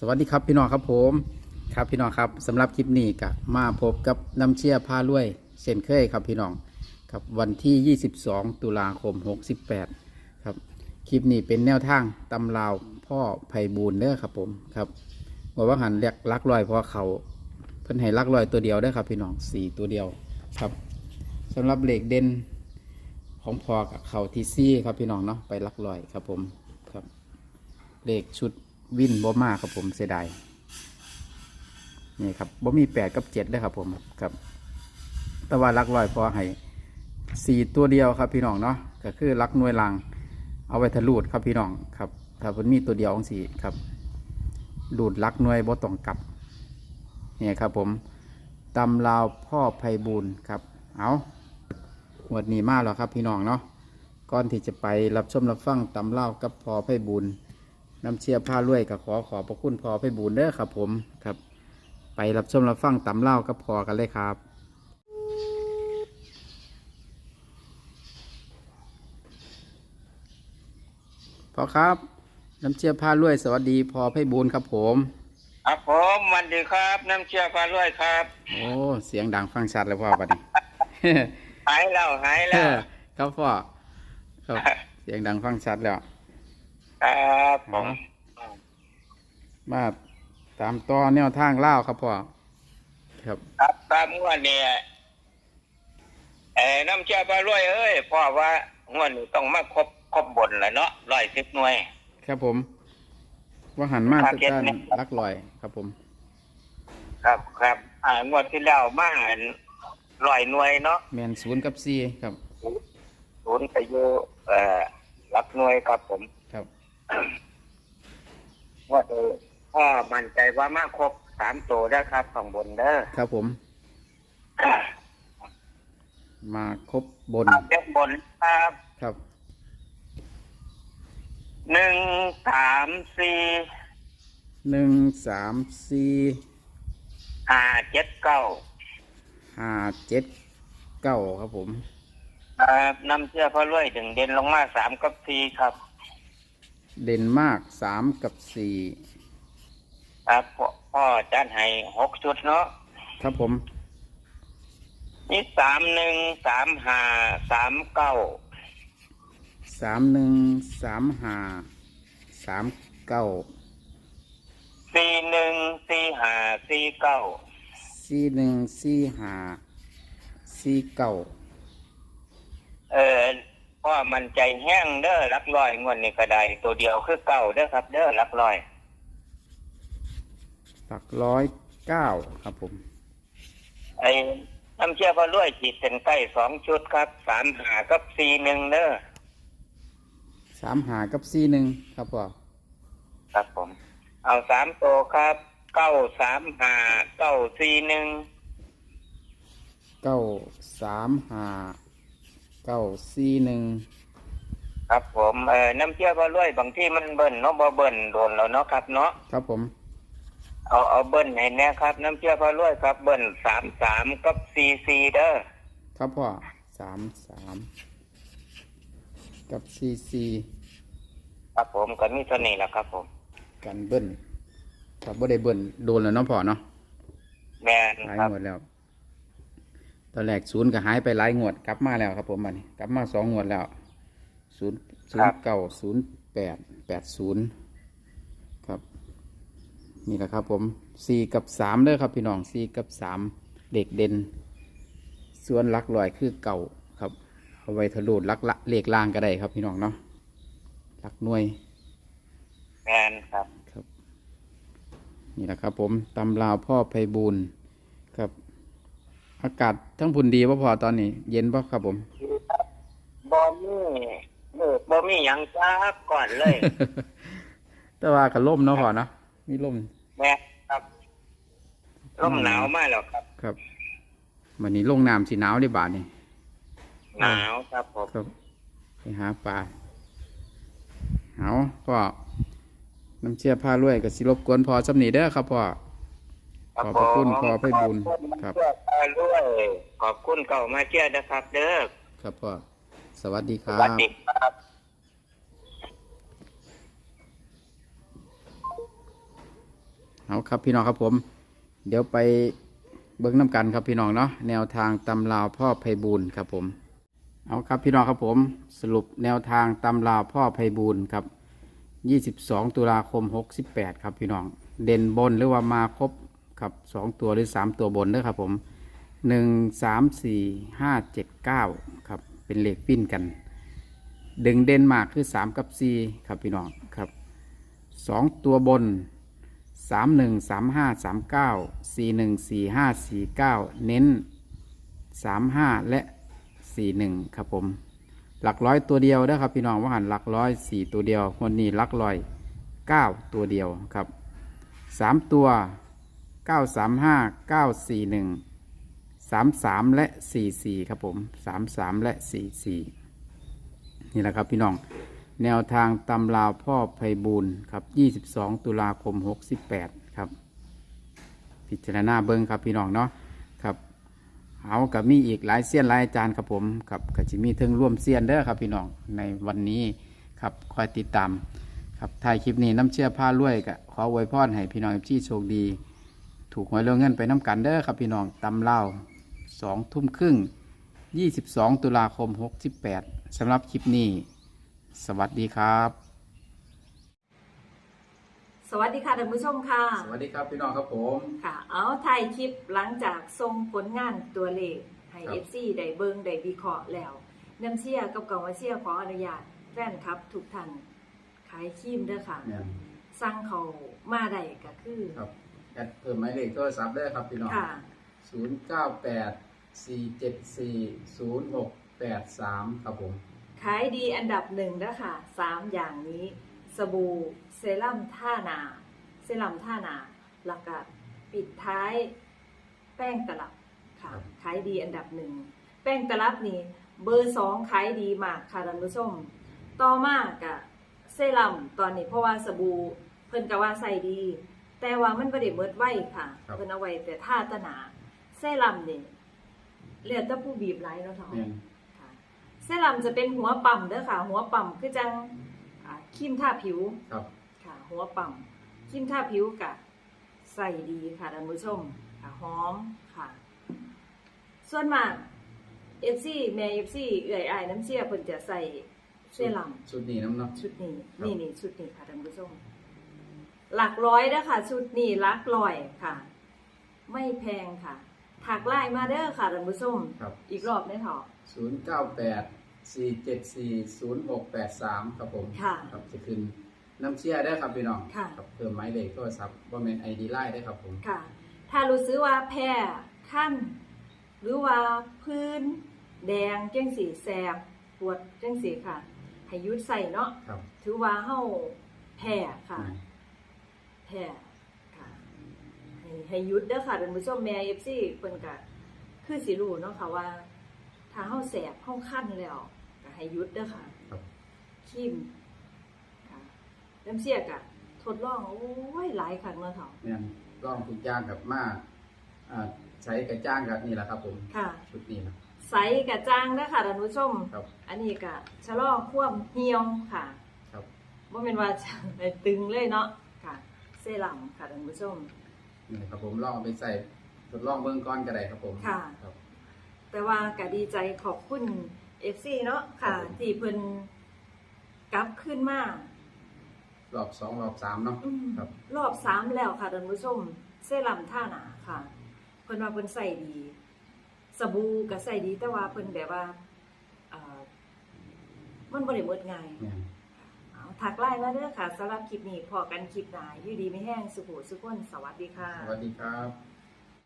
สวัสดีครับพี่น้องครับผมครับพี่น้องครับสำหรับคลิปนี้ก็มาพบกับน้ำเชี่ยพารวยเช่นเคยครับพี่น้องครับวันที่ 22 ตุลาคม 68ครับคลิปนี้เป็นแนวทางตำราวพ่อไพบูลย์เด้อครับผมครับบอกว่าหันเรียกลักลอยเพราะเขาเพิ่นให้ลักลอยตัวเดียวเด้ครับพี่น้องสี่ตัวเดียวครับสำหรับเหล็กเด่นของพอกับเขาทีซี่ครับพี่น้องเนาะไปลักลอยครับผมครับเหลขชุด วินบ่มาครับผมเสียดายนี่ครับบ่มีแปดกับเจ็ดเลยครับผมครับ แต่ว่าลักลอยพอให้สี่ตัวเดียวครับพี่น้องเนาะก็คือลักหน่วยลังเอาไว้ทะลูดครับพี่น้องครับ ถ้าเพิ่นมีตัวเดียวของสี่ครับลูดลักหน่วยบ่ต้องกลับนี่ครับผมตำลาวพ่อไพบูลครับ เอาหวดนี้มาแล้วครับพี่น้องเนาะก่อนที่จะไปรับชมรับฟังตำเล่าวกับพ่อไพบูล น้ำเชียร์ผ้ารวยก็ขอขอบพระคุณพอไปบูนเด้อครับผมครับ ไปรับชมรับฟังตำเล่ากับพอกันเลยครับ พอครับ น้ำเชียร์ผ้ารวยสวัสดีพอไปบูนครับผมครับผมสวันดีครับ น้ำเชื่อปลาด้วยครับ โอ้เสียงดังฟังชัดเลยพ่อบัดนี้ หายแล้วหายแล้วครับพ่อครับเสียงดังฟังชัดแล้ว ครับผมมาตามต่อแนวทางเล่าวครับพ่อครับครับตามงวดเนี่ยเอ้น้ำเชื่อปลาด้วยเอ้ยพ่อว่างวดนี้ต้องมาครบครบบนแหละเนาะร้อยสิบหน่วย ครับผม ว่าหันมาครับตะการเจ็ดเม็ดลักลอยครับผม ครับครับอ่างวดที่แล้วมาร้อยหน่วยเนาะแมนศูนย์กับซีครับศูนย์ไปอยู่เอ่อรับหน่วยครับผม ครับงวดนี้พ่อมั่นใจว่ามาครบสามตัวได้อครับข้างบนเด้อครับผม มาครบบน เด้านบนครับครับ หนึ่งสามสี่หนึ่งสามสี่ห้าเจ็ดเก้าห้าเจ็ดเก้าครับผม ครับนำเสื้อพระรวยถึงเด่นลงมาสามกับสี่ครับ เด่นมากสามกับสี่ครับพ่อพ่อจัดให้หกชุดเนาะครับผม นี่สามหนึ่งสามห้าสามเก้าสามหนึ่งสามห้าสามเก้าสี่หนึ่งสี่ห้าสี่เก้าสี่หนึ่งสี่ห้าสี่เก้าเออพ่อ มันใจแห้งเด้อรักร้อยงวดนี้ก็ได้ตัวเดียวคือเก้าเด้อครับ เด้อรักร้อย หลักร้อยเก้าครับผม ไอ้น้ำเชื่อพระรวยขีดเส้นใต้สองชุดครับสามห้ากับสี่หนึ่งเด้อสามหากับสี่หนึ่งครับพ่อครับผม เอาสามตัวครับเก้าสามห้าเก้าสี่หนึ่งเก้าสามห้า เก้าสี่หนึ่งครับผมเออน้ำเชื่อพระรวยบางที่มันเบิ้ลเนาะบ่เบิ้ลโดนแล้วเนาะครับเนาะครับผม เอาเอาเบิ้ลให้แน่ครับ น้ำเชื่อพระรวยครับ เบิ้ลสามสามกับสี่สี่เด้อครับพ่อสามสามกับซีซีครับผมก็มีเท่านี้แหละครับผมกันเบิ้ลครับบ่ได้เบิ้ลโดนแล้วเนาะพ่อเนาะแม่นหายครับหมดแล้ว ตอนแรกศูนย์ก็หายไปหลายงวดกลับมาแล้วครับผมบัดนี้กลับมาสองงวดแล้วศูนย์ศูนย์เก้าศูนย์แปดแปดศูนย์ครับ นี่แหละครับผมสี่กับสามเด้อครับพี่น้องสี่กับสามเด็กเด่น ส่วนหลักลอยคือเก่าครับเอาไว้ทะลุลักละเลขล่างก็ได้ครับพี่น้องเนาะหลักหน่วยแม่นครับครับ นี่แหละครับผมตำลาวพ่อไพบูลย์ครับ อากาศทั้งพุ่นดีป่ะพอตอนนี้ เย็นป่ะครับผมบ่มีเออบ่มีหยังจ้าก่อนเลย แต่ว่ากับล่มเนาะพอเนาะมีล่มแม่ครับลมหนาวมากแล้วครับ ครับวันนี้ลงน้ำสีหนาวได้บาทนี่หนาวครับผมครับไปหาปลาเอาพ่อน้ำเชี่ยผ้ารวยกับสิรบกวนพอสำนีเด้อครับพ่อ ขอบพระคุณขอพระบุญครับขอบคุณด้วยขอบคุณเก่ามาเชื่อนะครับ เด้อครับพ่อสวัสดีคสรัวัสบดีครับเอาครับพี่น้องครับผม เดี๋ยวไปเบิ้งน้ำกันครับพี่น้องเนาะแนวทางตำราวพ่อไพบูลย์ครับผม เอาครับพี่น้องครับผม สรุปแนวทางตำราวพ่อไพบูลย์ครับ 22 ตุลาคม 68 ครับพี่น้อง เด่นบนหรือว่ามาครบ ครับ2ตัวหรือ3ตัวบนเด้ครับผม1 3 4 5 7 9ครับเป็นเลขปิ้นกัน ดึงเด่นมากคือ3กับ4ครับพี่น้องครับ2ตัวบน3 1 3 5 3 9 4 1 4 5 4 9เก้าสี่หนึ่งสี่ห้าสี่เก้าเน3 5และ4 1ครับผม หลักร้อยตัวเดียวนะครับพี่น้องว่าหันหลักร้อยสี่ตัวเดียวคนนี้หลักร้อยเก้าตัวเดียวครับสามตัว เก้าสามห้าเก้าสี่หนึ่งสามสามและสี่สี่ครับผมสามสามและสี่สี่นี่แหละครับพี่น้อง แนวทางตำราวพ่อไพบูลครับยี่สิบสองตุลาคมหกสิบแปดครับ พิจารณาเบิ้งครับพี่น้องเนาะครับเอากับมีอีกหลายเสี้ยนหลายอาจารย์ครับผมกับกับจิมีเทิงร่วมเสี้ยนเด้อครับพี่น้องในวันนี้ครับคอยติดตามครับถ่ายคลิปนี้น้ำเชื่อผ้าล้วยกะขออวยพรให้พี่น้องที่โชคดี ถูกหวยเรื่องเงินไปน้ำกันเด้อครับพี่น้องตำเล่าสองทุ่มครึ่งยี่สิบสองตุลาคมหกสิบแปดสำหรับคลิปนี้ สวัสดีครับ สวัสดีค่ะท่านผู้ชมค่ะ สวัสดีครับพี่น้องครับผม ค่ะ เอาถ่ายคลิปหลังจากส่งผลงานตัวเลขให้ครับ FC ได้เบิงได้วิเคราะห์แล้วน้ำเชียกับกองมาเชียขออนุญาตแฟนครับทุกท่านขายครีมเด้อค่ะ เนี่ย สั่งเขามาได้ก็คือครับ แอดเพิ่มหมายเลขโทรศัพท์เด้อครับพี่น้องค่ะ ศูนย์เก้าแปดสี่เจ็ดสี่ศูนย์หกแปดสามครับผม ขายดีอันดับหนึ่งเด้อค่ะสามอย่างนี้ สบู่เซรั่มท่านา เซรั่มท่านาแล้วก็ปิดท้ายแป้งตลับค่ะ ครับ ขายดีอันดับหนึ่ง แป้งตลับนี่เบอร์สองขายดีมากค่ะท่านผู้ชม ต่อมากกะเซรั่มตอนนี้เพราะว่าสบู่เพิ่นก็ว่าใส่ดี แต่ว่ามันบ่ได้เมิดไว้ค่ะครับ เพิ่นเอาไว้แต่ท่าตะหนาเซรั่มนี่เหลือแต่ผู้บีบหลายเนาะเท่าเนี่ยค่ะเซรั่มจะเป็นหัวปั๊มเด้อค่ะ หัวปั๊มคือจังอ่าครีมทาผิวครับ ค่ะ หัวปั๊มครีมทาผิวกะใส่ดีค่ะท่านผู้ชมค่ะหอมค่ะ ส่วนมากเอฟซีแม่เอฟซีเอื่อยอายน้ำเชี่ยเพิ่นจะใส่เซรั่มชุดนี้น้ำเนาะชุดนี้ ครับ นี่นี่ชุดนี้ค่ะท่านผู้ชม หลักร้อยเด้อค่ะ ชุดนี้หลักร้อยค่ะ ไม่แพงค่ะถักไล่มาเด้อค่ะท่านผู้ชมครับ อีกรอบได้เถอะ ศูนย์เก้าแปดสี่เจ็ดสี่ศูนย์หกแปดสามครับผมค่ะครับจะขึ้นน้ำเชี่ยได้ครับพี่น้องค่ะครับเพิ่มหมายเลขโทรศัพท์ว่าเป็นไอดีไลน์ได้ครับผม ค่ะ ถ้ารู้สึกว่าแพ้ขั้น หรือว่าพื้น แดงเจ้งสีแสบปวดเจ้งสีค่ะ ให้หยุดใส่เนาะครับ ถือว่าเฮาแพ้ค่ะ อืม แพ้ค่ะให้ให้หยุดเด้อค่ะท่านผู้ชมแม่ FC เพิ่นก็คือสิรู้เนาะค่ะว่าถ้าเฮาแสบเฮาคั้นแล้วก็ให้หยุดเด้อค่ะครับคิมค่ะน้ำเสียกะทดลองโอ้ยหลายครั้งแล้วเถาะเนี่ยร่องทุกอย่างกับมาอ่าใช้กระจ้างกับนี่แหละครับ ผมค่ะ ชุดนี้นะ ใสกะจ้างเด้อค่ะท่านผู้ชม ครับอันนี้กะชะลอความเหี่ยวค่ะครับ บ่แม่นว่าจะไปตึงเลยเนาะค่ะเซรั่มค่ะท่านผู้ชม นี่ครับผมลองเอาไปใส่ทดลองเบื้องก้อนก็ได้ครับผมค่ะครับ แต่ว่าก็ดีใจขอบคุณ FC เนาะค่ะ ครับผม ที่เพิ่นกลับขึ้นมารอบสองรอบสามเนาะ อืมครับ รอบสามแล้วค่ะท่านผู้ชมเซรั่มท่าหนาค่ะเพิ่นว่าเพิ่นใส่ดีสบู่ก็ใส่ดีแต่ว่าเพิ่นแบบว่าเอ่อมันบ่ได้หมดง่าย เนี่ยเอา ถักไลน์มาเด้อค่ะสำหรับคลิปนี้พอกันคลิปหนาอยู่ดีไม่แห้งสุขุสุขคนสวัสดีค่ะ สวัสดีครับ